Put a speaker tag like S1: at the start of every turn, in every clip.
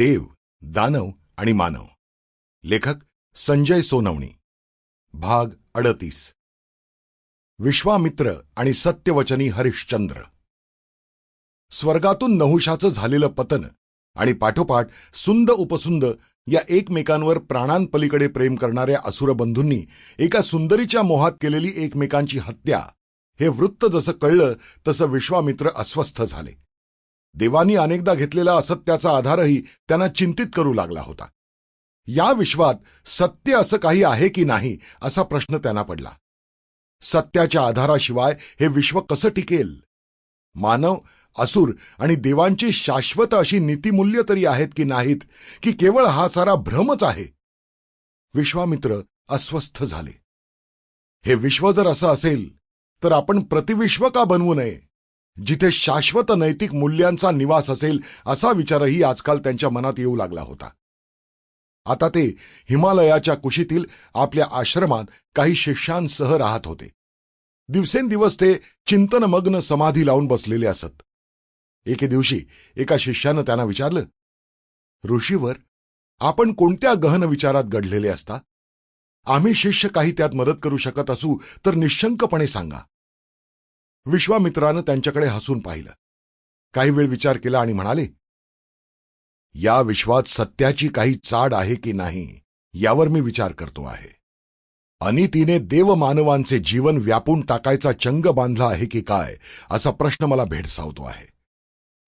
S1: देव दानव आणि मानव. लेखक संजय सोनवणी. भाग अडतीस. विश्वामित्र आणि सत्यवचनी हरिश्चंद्र. स्वर्गातून नहुषाचं झालेलं पतन आणि पाठोपाठ सुंद उपसुंद या एकमेकांवर प्राणांपलीकडे प्रेम करणाऱ्या असुरबंधूंनी एका सुंदरीच्या मोहात केलेली एकमेकांची हत्या हे वृत्त जसं कळलं तसं विश्वामित्र अस्वस्थ झाले. देवानी अनेकदा घेतलेला असत्याचा आधारही त्यांना चिंतित करू लागला होता. या विश्वात सत्य असं काही आहे की नाही असा प्रश्न त्यांना पडला. सत्याच्या आधाराशिवाय हे विश्व कसं टिकेल? मानव असुर आणि देवांची शाश्वत अशी नीतिमूल्य तरी आहेत की नाहीत की केवळ हा सारा भ्रमच आहे? विश्वामित्र अस्वस्थ झाले. हे विश्व जर असं असेल तर आपण प्रतिविश्व का बनवू नये? जिथे शाश्वत नैतिक मूल्यांचा निवास असेल असा विचारही आजकाल त्यांच्या मनात येऊ लागला होता. आता ते हिमालयाच्या कुशीतील आपल्या आश्रमात काही शिष्यांसह राहत होते. दिवसेंदिवस ते चिंतनमग्न समाधी लावून बसलेले असत. एके दिवशी एका शिष्यानं त्यांना विचारलं ऋषीवर आपण कोणत्या गहन विचारात घडलेले असता? आम्ही शिष्य काही त्यात मदत करू शकत असू तर निशंकपणे सांगा. विश्वामित्रानं त्यांच्याकडे हसून पाहिलं. काही वेळ विचार केला आणि म्हणाले या विश्वात सत्याची काही चाड आहे की नाही यावर मी विचार करतो आहे. अनितीने देवमानवांचे जीवन व्यापून टाकायचा चंग बांधला आहे की काय असा प्रश्न मला भेडसावतो आहे.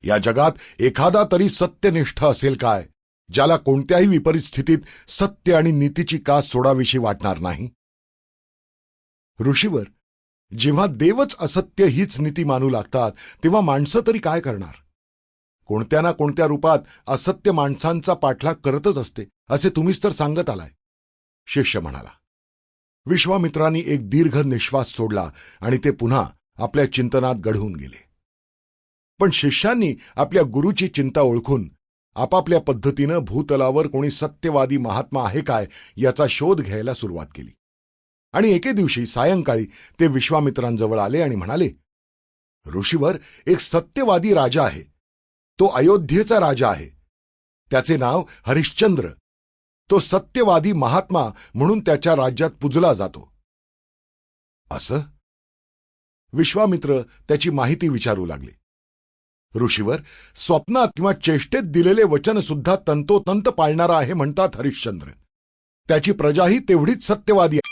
S1: या जगात एखादा तरी सत्यनिष्ठ असेल काय ज्याला कोणत्याही विपरीत स्थितीत सत्य आणि नीतीची कास सोडाविषयी वाटणार नाही? ऋषीवर जेव्हा देवच असत्य हीच नीती मानू लागतात तेव्हा माणसं तरी काय करणार? कोणत्या ना कोणत्या रूपात असत्य माणसांचा पाठलाग करतच असते असे तुम्हीच तर सांगत आलाय. शिष्य म्हणाला विश्वामित्रांनी एक दीर्घ निश्वास सोडला आणि ते पुन्हा आपल्या चिंतनात गढून गेले. पण शिष्यांनी आपल्या गुरुची चिंता ओळखून आपापल्या पद्धतीनं भूतलावर कोणी सत्यवादी महात्मा आहे काय याचा शोध घ्यायला सुरुवात केली. आणि एके दिवशी सायंकाळी ते विश्वामित्रांजवळ आले आणि म्हणाले ऋषीवर एक सत्यवादी राजा आहे. तो अयोध्येचा राजा आहे. त्याचे नाव हरिश्चंद्र. तो सत्यवादी महात्मा म्हणून त्याच्या राज्यात पुजला जातो. असं? विश्वामित्र त्याची माहिती विचारू लागले. ऋषीवर स्वप्नात किंवा चेष्टेत दिलेले वचन सुद्धा तंतोतंत पाळणारा आहे म्हणतात हरिश्चंद्र. त्याची प्रजाही तेवढीच सत्यवादी आहे.